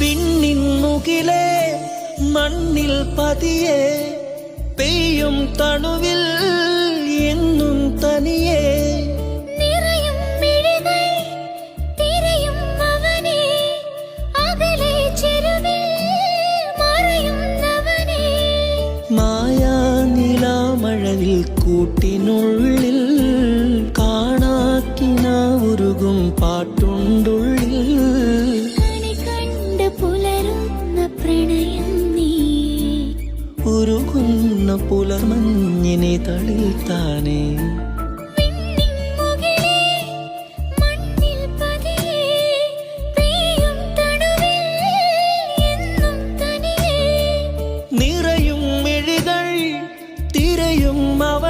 വിണ്ണിൻ മുകിലേ മണ്ണിൽ പതിയെ പെയ്യും തണുവിൽ എന്നും തനിയേ. കൂട്ടിനുള്ളിൽ കാണാക്കിന ഉരുകും പാട്ടുണ്ടുള്ളിൽ പുലരുന്ന പ്രണയം നീ. ഉരുകുന്ന പുലർമഞ്ഞിനെ തളിത്താനേ നിറയും മിഴികൾ തിരയും അവ